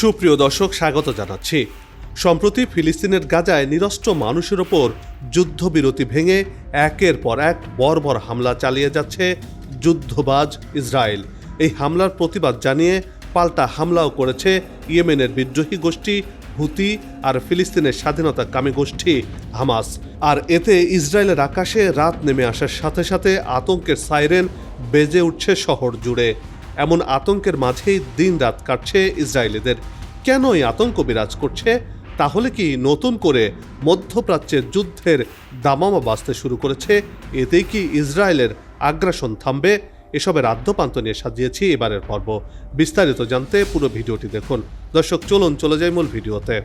সুপ্রিয় দর্শক, স্বাগত জানাচ্ছি। সম্প্রতি ফিলিস্তিনের গাজায় নিরস্ত্র মানুষের ওপর যুদ্ধবিরতি ভেঙে একের পর এক বর্বর হামলা চালিয়ে যাচ্ছে যুদ্ধবাজ ইসরায়েল। এই হামলার প্রতিবাদ জানিয়ে পাল্টা হামলাও করেছে ইয়েমেনের বিদ্রোহী গোষ্ঠী হুতি আর ফিলিস্তিনের স্বাধীনতাকামী গোষ্ঠী হামাস। আর এতে ইসরায়েলের আকাশে রাত নেমে আসার সাথে সাথে আতঙ্কের সাইরেন বেজে উঠছে শহর জুড়ে। এমন আতঙ্কের মাঝেই দিন রাত কাটছে ইসরায়েলিদের। কেন এই আতঙ্ক বিরাজ করছে? তাহলে কি নতুন করে মধ্যপ্রাচ্যের যুদ্ধের দামামা বাঁচতে শুরু করেছে? এতেই কি ইসরায়েলের আগ্রাসন থামবে? এসবের আদ্যপান্ত নিয়ে সাজিয়েছি এবারের পর্ব। বিস্তারিত জানতে পুরো ভিডিওটি দেখুন। দর্শক, চলুন, চলে যাই মূল ভিডিওতে।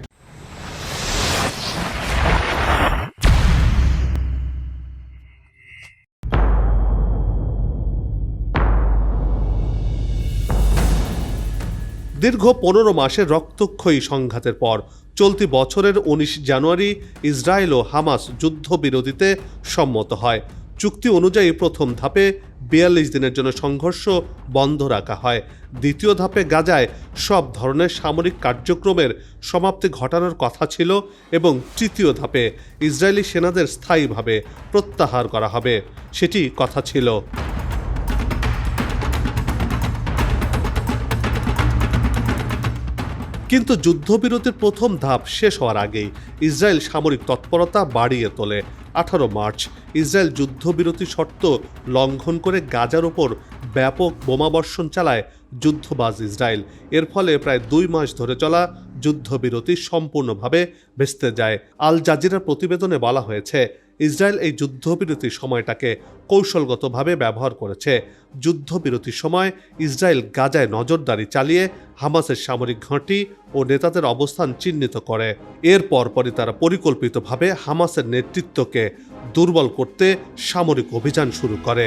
দীর্ঘ পনেরো মাসের রক্তক্ষয়ী সংঘাতের পর চলতি বছরের উনিশ জানুয়ারি ইসরায়েল ও হামাস যুদ্ধবিরতিতে সম্মত হয়। চুক্তি অনুযায়ী প্রথম ধাপে বিয়াল্লিশ দিনের জন্য সংঘর্ষ বন্ধ রাখা হয়। দ্বিতীয় ধাপে গাজায় সব ধরনের সামরিক কার্যক্রমের সমাপ্তি ঘটানোর কথা ছিল এবং তৃতীয় ধাপে ইসরায়েলি সেনাদের স্থায়ীভাবে প্রত্যাহার করা হবে, সেটি কথা ছিল। কিন্তু যুদ্ধবিরতির প্রথম ধাপ শেষ হওয়ার আগেই ইসরায়েল সামরিক তৎপরতা বাড়িয়ে তোলে। আঠারো মার্চ, ইসরায়েল যুদ্ধবিরতি শর্ত লঙ্ঘন করে গাজার ওপর ব্যাপক বোমাবর্ষণ চালায় যুদ্ধবাজ ইসরায়েল। এর ফলে প্রায় দুই মাস ধরে চলা যুদ্ধবিরতি সম্পূর্ণভাবে ভেস্তে যায়। আল জাজিরার প্রতিবেদনে বলা হয়েছে, ইসরায়েল এই যুদ্ধবিরতির সময়টাকে কৌশলগতভাবে ব্যবহার করেছে। যুদ্ধবিরতির সময় ইসরায়েল গাজায় নজরদারি চালিয়ে হামাসের সামরিক ঘাঁটি ও নেতাদের অবস্থান চিহ্নিত করে। এর পরপরই তারা পরিকল্পিতভাবে হামাসের নেতৃত্বকে দুর্বল করতে সামরিক অভিযান শুরু করে।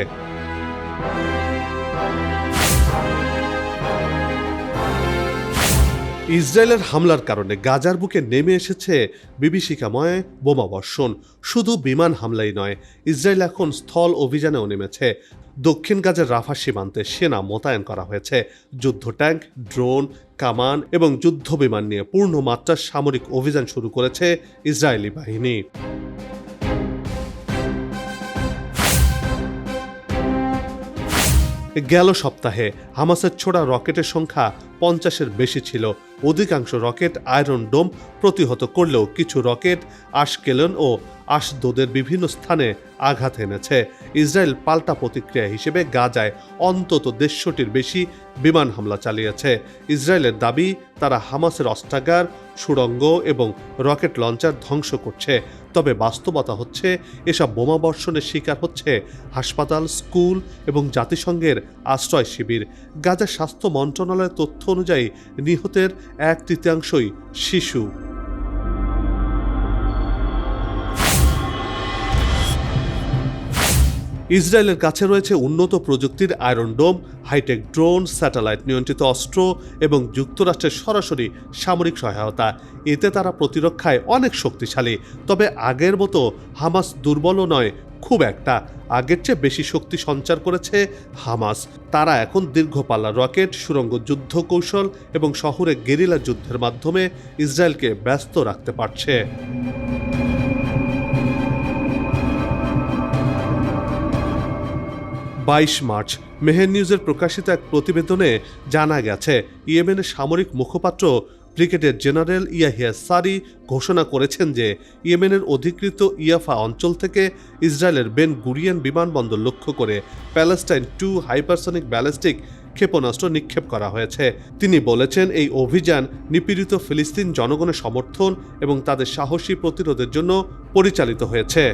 ইসরায়েলের হামলার কারণে গাজার বুকে নেমে এসেছে বিভীষিকাময় বোমাবর্ষণ শুধু বিমান হামলাই নয়, ইসরায়েল এখন স্থল অভিযানেও নেমেছে। দক্ষিণ গাজার রাফা সীমান্তে সেনা মোতায়েন করা হয়েছে। যুদ্ধ ট্যাঙ্ক, ড্রোন, কামান এবং যুদ্ধ বিমান নিয়ে পূর্ণ মাত্রার সামরিক অভিযান শুরু করেছে ইসরায়েলি বাহিনী। গেল সপ্তাহে হামাসের ছোড়া রকেটের সংখ্যা পঞ্চাশের বেশি ছিল। অধিকাংশ রকেট আয়রন ডোম প্রতিহত করলেও কিছু রকেট আশকেলন ও আশদোদের বিভিন্ন স্থানে আঘাত এনেছে। ইসরায়েল পাল্টা প্রতিক্রিয়া হিসেবে গাজায় অন্তত দেড়শোটির বেশি বিমান হামলা চালিয়েছে। ইসরায়েলের দাবি, তারা হামাসের অস্ত্রাগার, সুড়ঙ্গ এবং রকেট লঞ্চার ধ্বংস করছে। তবে বাস্তবতা হচ্ছে, এসব বোমাবর্ষণের শিকার হচ্ছে হাসপাতাল, স্কুল এবং জাতিসংঘের আশ্রয় শিবির। গাজা স্বাস্থ্য মন্ত্রণালয়ের তথ্য অনুযায়ী, নিহতের এক তৃতীয়াংশই শিশু। ইসরায়েলের কাছে রয়েছে উন্নত প্রযুক্তির iron dome, hitech drone, satellite নিয়ন্ত্রিত অস্ত্র এবং যুক্তরাষ্ট্রের সরাসরি সামরিক সহায়তা। এতে তারা প্রতিরক্ষায় অনেক শক্তিশালী। তবে আগের মতো হামাস দুর্বলও নয়, খুব একটা। আগের চেয়ে বেশি শক্তি সঞ্চার করেছে হামাস। তারা এখন দীর্ঘপাল্লা রকেট, সুরঙ্গ যুদ্ধ কৌশল এবং শহরে গেরিলা যুদ্ধের মাধ্যমে ইসরায়েলকে ব্যস্ত রাখতে পারছে। বাইশ মার্চ মেহের নিউজের প্রকাশিত এক প্রতিবেদনে জানা গেছে, ইয়েমেনের সামরিক মুখপাত্র ব্রিগেডিয়ার জেনারেল ইয়াহিয়া সারি ঘোষণা করেছেন যে ইয়েমেনের অধিকৃত ইয়াফা অঞ্চল থেকে ইসরায়েলের বেন গুরিয়ান বিমানবন্দর লক্ষ্য করে প্যালেস্টাইন টু হাইপারসনিক ব্যালিস্টিক ক্ষেপণাস্ত্র নিক্ষেপ করা হয়েছে। তিনি বলেছেন, এই অভিযান নিপীড়িত ফিলিস্তিন জনগণের সমর্থন এবং তাদের সাহসী প্রতিরোধের জন্য পরিচালিত হয়েছে।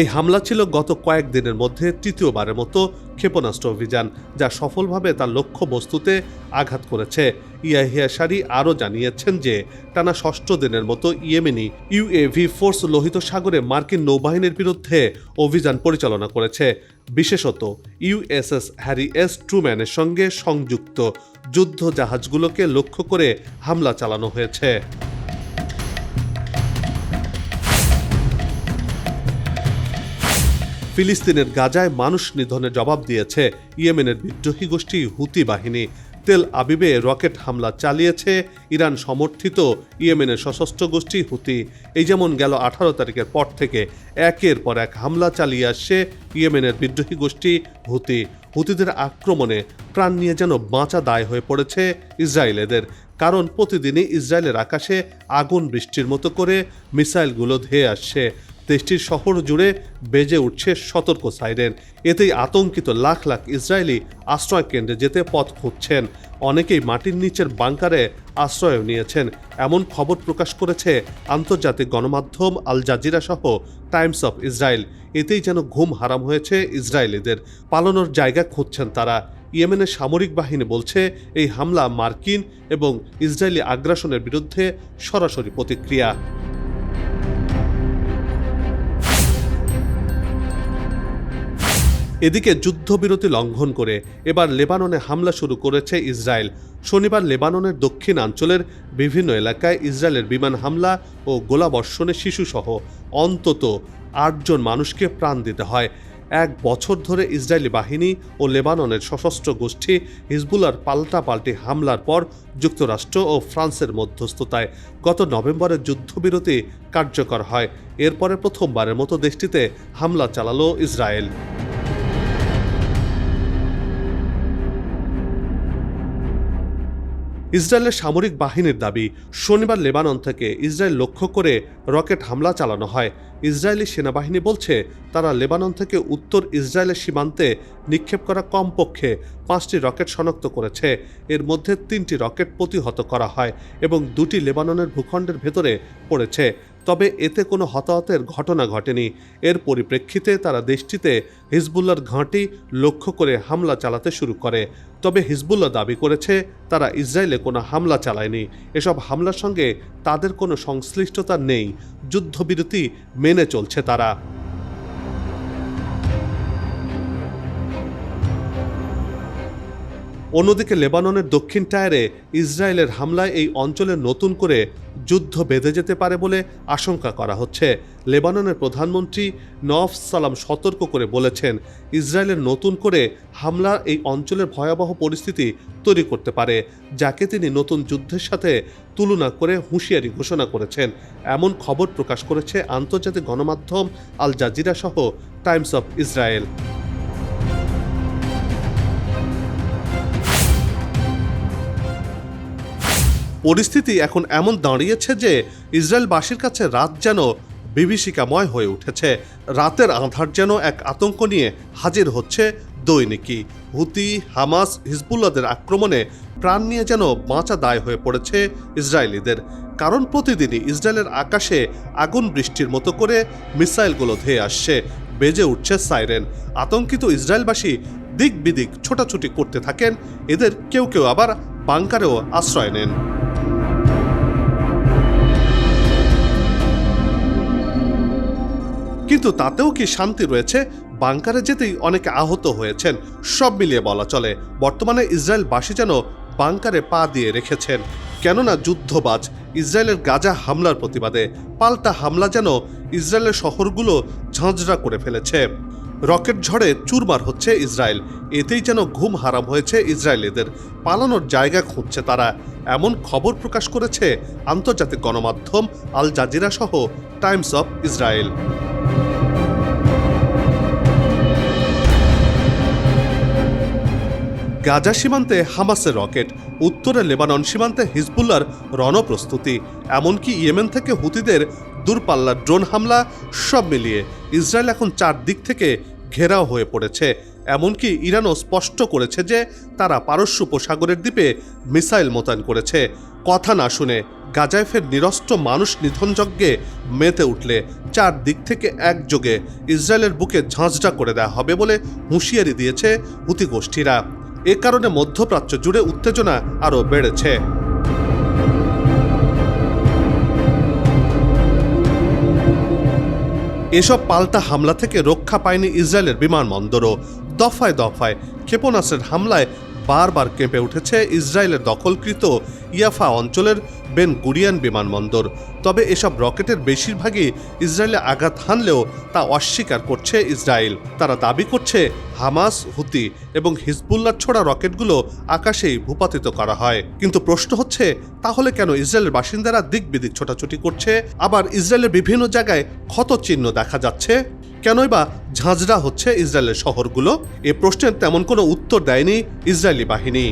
এই হামলা ছিল গত কয়েক দিনের মধ্যে তৃতীয়বারের মতো ক্ষেপণাস্ত্র অভিযান, যা সফলভাবে তার লক্ষ্য বস্তুতে আঘাত করেছে। ইয়াহিয়া সারি আরও জানিয়েছেন যে, টানা ষষ্ঠ দিনের মতো ইয়েমেনি ইউএভি ফোর্স লোহিত সাগরে মার্কিন নৌবাহিনীর বিরুদ্ধে অভিযান পরিচালনা করেছে। বিশেষত ইউএসএস হ্যারি এস ট্রুম্যানের সঙ্গে সংযুক্ত যুদ্ধ জাহাজগুলোকে লক্ষ্য করে হামলা চালানো হয়েছে। ফিলিস্তিনের গাজায় মানুষ নিধনের জবাব দিয়েছে ইয়েমেনের বিদ্রোহী গোষ্ঠী হুতি বাহিনী। তেল আবিবে রকেট হামলা চালিয়েছে ইরান সমর্থিত ইয়েমেনের সশস্ত্র গোষ্ঠী হুতি। এই যেমন গেল আঠারো তারিখের পর থেকে একের পর এক হামলা চালিয়ে আসছে ইয়েমেনের বিদ্রোহী গোষ্ঠী হুতি। হুতিদের আক্রমণে প্রাণ নিয়ে যেন বাঁচা দায় হয়ে পড়েছে ইসরায়েলেদের কারণ প্রতিদিনই ইসরায়েলের আকাশে আগুন বৃষ্টির মতো করে মিসাইলগুলো ধেয়ে আসছে। দেশটির শহর জুড়ে বেজে উঠছে সতর্ক সাইরেন। এতেই আতঙ্কিত লাখ লাখ ইসরায়েলি আশ্রয় কেন্দ্রে যেতে পথ খুঁজছেন। অনেকেই মাটির নিচের বাংকারে আশ্রয় নিয়েছেন। এমন খবর প্রকাশ করেছে আন্তর্জাতিক গণমাধ্যম আল জাজিরা সহ টাইমস অফ ইসরায়েল। এতেই যেন ঘুম হারাম হয়েছে ইসরায়েলিদের। পালানোর জায়গা খুঁজছেন তারা। ইয়েমেনের সামরিক বাহিনী বলছে, এই হামলা মার্কিন এবং ইসরায়েলি আগ্রাসনের বিরুদ্ধে সরাসরি প্রতিক্রিয়া। এদিকে যুদ্ধবিরতি লঙ্ঘন করে এবার লেবাননে হামলা শুরু করেছে ইসরায়েল। শনিবার লেবাননের দক্ষিণাঞ্চলের বিভিন্ন এলাকায় ইসরায়েলের বিমান হামলা ও গোলাবর্ষণে শিশুসহ অন্তত আটজন মানুষকে প্রাণ দিতে হয়। এক বছর ধরে ইসরায়েলি বাহিনী ও লেবাননের সশস্ত্র গোষ্ঠী হিজবুলার পাল্টাপাল্টি হামলার পর যুক্তরাষ্ট্র ও ফ্রান্সের মধ্যস্থতায় গত নভেম্বরে যুদ্ধবিরতি কার্যকর হয়। এরপরে প্রথমবারের মতো দেশটিতে হামলা চালালো ইসরায়েল। ইসরায়েলের সামরিক বাহিনীর দাবি, শনিবার লেবানন থেকে ইসরায়েল লক্ষ্য করে রকেট হামলা চালানো হয়। ইসরায়েলি সেনাবাহিনী বলছে, তারা লেবানন থেকে উত্তর ইসরায়েলের সীমান্তে নিক্ষেপ করা কমপক্ষে পাঁচটি রকেট শনাক্ত করেছে। এর মধ্যে তিনটি রকেট প্রতিহত করা হয় এবং দুটি লেবাননের ভূখণ্ডের ভেতরে পড়েছে। তবে এতে কোনো হতাহতের ঘটনা ঘটেনি। এর পরিপ্রেক্ষিতে তারা দেশটিতে হিজবুল্লার ঘাঁটি লক্ষ্য করে হামলা চালাতে শুরু করে। তবে হিজবুল্লাহ দাবি করেছে, তারা ইসরায়েলে কোনো হামলা চালায়নি। এসব হামলার সঙ্গে তাদের কোনো সংশ্লিষ্টতা নেই। যুদ্ধবিরতি মেনে চলছে তারা। অন্যদিকে লেবাননের দক্ষিণ টায়ারে ইসরায়েলের হামলায় এই অঞ্চলে নতুন করে যুদ্ধ বেঁধে যেতে পারে বলে আশঙ্কা করা হচ্ছে। লেবাননের প্রধানমন্ত্রী নফ সালাম সতর্ক করে বলেছেন, ইসরায়েলের নতুন করে হামলা এই অঞ্চলের ভয়াবহ পরিস্থিতি তৈরি করতে পারে, যাকে তিনি নতুন যুদ্ধের সাথে তুলনা করে হুঁশিয়ারি ঘোষণা করেছেন। এমন খবর প্রকাশ করেছে আন্তর্জাতিক গণমাধ্যম আল জাজিরা সহ টাইমস অফ ইসরায়েল। পরিস্থিতি এখন এমন দাঁড়িয়েছে যে ইসরায়েলবাসীর কাছে রাত যেন বিভীষিকাময় হয়ে উঠেছে। রাতের আধার যেন এক আতঙ্ক নিয়ে হাজির হচ্ছে দৈনিকই। হুতি, হামাস হিজবুল্লাদের আক্রমণে প্রাণ নিয়ে যেন বাঁচা দায় হয়ে পড়েছে ইসরায়েলিদের। কারণ প্রতিদিনই ইসরায়েলের আকাশে আগুন বৃষ্টির মতো করে মিসাইলগুলো ধেয়ে আসছে, বেজে উঠছে সাইরেন। আতঙ্কিত ইসরায়েলবাসী দিক বিদিক ছোটাছুটি করতে থাকেন, এদের কেউ কেউ আবার বাংকারেও আশ্রয় নেন। কিন্তু তাতেও কি শান্তি রয়েছে? বাংকারে যেতেই অনেকে আহত হয়েছেন। সব মিলিয়ে বলা চলে, বর্তমানে ইসরায়েলবাসী যেন বাংকারে পা দিয়ে রেখেছেন। কেননা যুদ্ধবাজ, ইসরায়েলের গাজা হামলার প্রতিবাদে পাল্টা হামলা যেন ইসরায়েলের শহরগুলো ঝাঁঝরা করে ফেলেছে। রকেট ঝড়ে চুরমার হচ্ছে ইসরায়েল। এতেই যেন ঘুম হারাম হয়েছে ইসরায়েলিদের। পালানোর জায়গা খুঁজছে তারা। এমন খবর প্রকাশ করেছে আন্তর্জাতিক গণমাধ্যম আল জাজিরা সহ টাইমস অফ ইসরায়েল। গাজা সীমান্তে হামাসের রকেট, উত্তরে লেবানন সীমান্তে হিজবুল্লার রণপ্রস্তুতি, এমনকি ইয়েমেন থেকে হুতিদের দূরপাল্লার ড্রোন হামলা, সব মিলিয়ে ইসরায়েল এখন চারদিক থেকে ঘেরাও হয়ে পড়েছে। এমনকি ইরানও স্পষ্ট করেছে যে তারা পারস্য উপসাগরের দ্বীপে মিসাইল মোতায়েন করেছে। কথা না শুনে গাজায় ফের নিরস্ত্র মানুষ নিধনযজ্ঞে মেতে উঠলে চার দিক থেকে একযোগে ইসরায়েলের বুকে ঝাঁঝটা করে দেওয়া হবে বলে হুঁশিয়ারি দিয়েছে হুতি গোষ্ঠীরা। এ কারণে মধ্যপ্রাচ্য জুড়ে উত্তেজনা আরও বেড়েছে। এসব পাল্টা হামলা থেকে রক্ষা পায়নি ইসরায়েলের বিমানবন্দরও। দফায় দফায় ক্ষেপণাস্ত্রের হামলায় বারবার কেঁপে উঠেছে ইসরায়েলের দখলকৃত ইয়াফা অঞ্চলের বেন গুরিয়ান বিমানবন্দর। তবে এসব রকেটের বেশিরভাগই ইসরায়েলে আঘাত হানলেও তা অস্বীকার করছে ইসরায়েল। তারা দাবি করছে হামাস, হুতি এবং হিজবুল্লাহ ছোড়া রকেটগুলো আকাশেই ভূপাতিত করা হয়। কিন্তু প্রশ্ন হচ্ছে, তাহলে কেন ইসরায়েলের বাসিন্দারা দিক বিদিক ছোটাছুটি করছে? আবার ইসরায়েলের বিভিন্ন জায়গায় ক্ষত চিহ্ন দেখা যাচ্ছে? কেনই বা ঝাঁঝরা হচ্ছে ইসরায়েলের শহরগুলো? এ প্রশ্নের তেমন কোনো উত্তর দেয়নি ইসরায়েলি বাহিনী।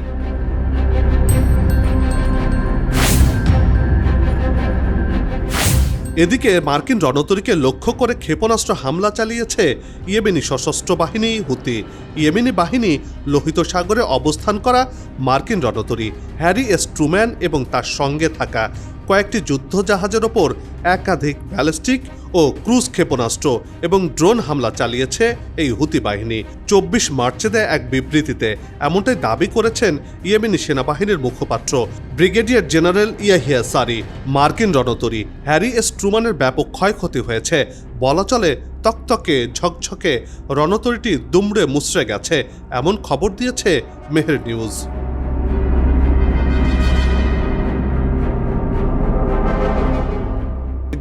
এদিকে মার্কিন রণতরীকে লক্ষ্য করে ক্ষেপণাস্ত্র হামলা চালিয়েছে ইয়েমেনি সশস্ত্র বাহিনী, হুতি। ইয়েমেনি বাহিনী লোহিত সাগরে অবস্থান করা মার্কিন রণতরী, হ্যারি এস ট্রুম্যান এবং তার সঙ্গে থাকা কয়েকটি যুদ্ধজাহাজের ওপর একাধিক ব্যালিস্টিক ও ক্রুজ ক্ষেপণাস্ত্র এবং ড্রোন হামলা চালিয়েছে এই হুতি বাহিনী। চব্বিশ মার্চে দেয় এক বিবৃতিতে এমনটাই দাবি করেছেন ইয়েমেনি সেনাবাহিনীর মুখপাত্র। ব্রিগেডিয়ার জেনারেল ইয়াহিয়া সারি, মার্কিন রণতরী হ্যারি এস ট্রুমানের ব্যাপক ক্ষয়ক্ষতি হয়েছে। বলা চলে, তকতকে, ঝকঝকে রণতরীটি দুমড়ে মুচড়ে গেছে, এমন খবর দিয়েছে মেহের নিউজ।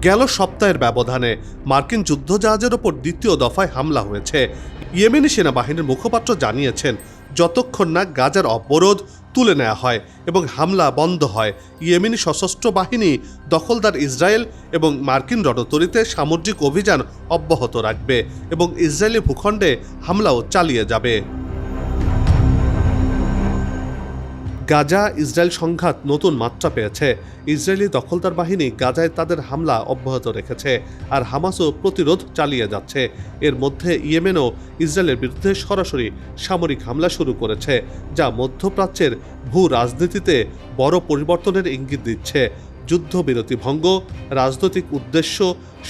গেল সপ্তাহের ব্যবধানে। মার্কিন যুদ্ধজাহাজের ওপর দ্বিতীয় দফায় হামলা হয়েছে। ইয়েমেনি সেনাবাহিনীর মুখপাত্র জানিয়েছেন, যতক্ষণ না গাজার অবরোধ তুলে নেওয়া হয় এবং হামলা বন্ধ হয়, ইয়েমেনি সশস্ত্র বাহিনী, দখলদার ইসরায়েল এবং মার্কিন রণতরীতে সামুদ্রিক অভিযান অব্যাহত রাখবে এবং ইসরায়েলি ভূখণ্ডে হামলাও চালিয়ে যাবে। গাজা ইসরায়েল সংঘাত নতুন মাত্রা পেয়েছে। ইসরায়েলি দখলদার বাহিনী গাজায় তাদের হামলা অব্যাহত রেখেছে আর হামাসও প্রতিরোধ চালিয়ে যাচ্ছে। এর মধ্যে ইয়েমেনও ইসরায়েলের বিরুদ্ধে সরাসরি সামরিক হামলা শুরু করেছে, যা মধ্যপ্রাচ্যের ভূ রাজনীতিতে বড় পরিবর্তনের ইঙ্গিত দিচ্ছে। যুদ্ধবিরতি ভঙ্গ, রাজনৈতিক উদ্দেশ্য,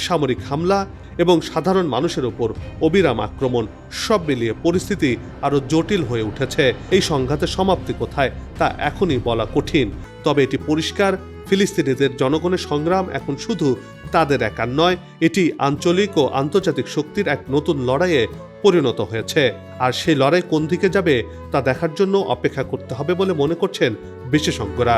সামরিক হামলা এবং সাধারণ মানুষের ওপর অবিরাম আক্রমণ। সব মিলিয়ে পরিস্থিতি আরও জটিল হয়ে উঠেছে। এই সংঘাতের সমাপ্তি কোথায় তা এখনই বলা কঠিন। তবে এটি পরিষ্কার, ফিলিস্তিনিদের জনগণের সংগ্রাম এখন শুধু তাদের একার নয়, এটি আঞ্চলিক ও আন্তর্জাতিক শক্তির এক নতুন লড়াইয়ে পরিণত হয়েছে। আর সেই লড়াই কোন দিকে যাবে তা দেখার জন্য অপেক্ষা করতে হবে বলে মনে করছেন বিশেষজ্ঞরা।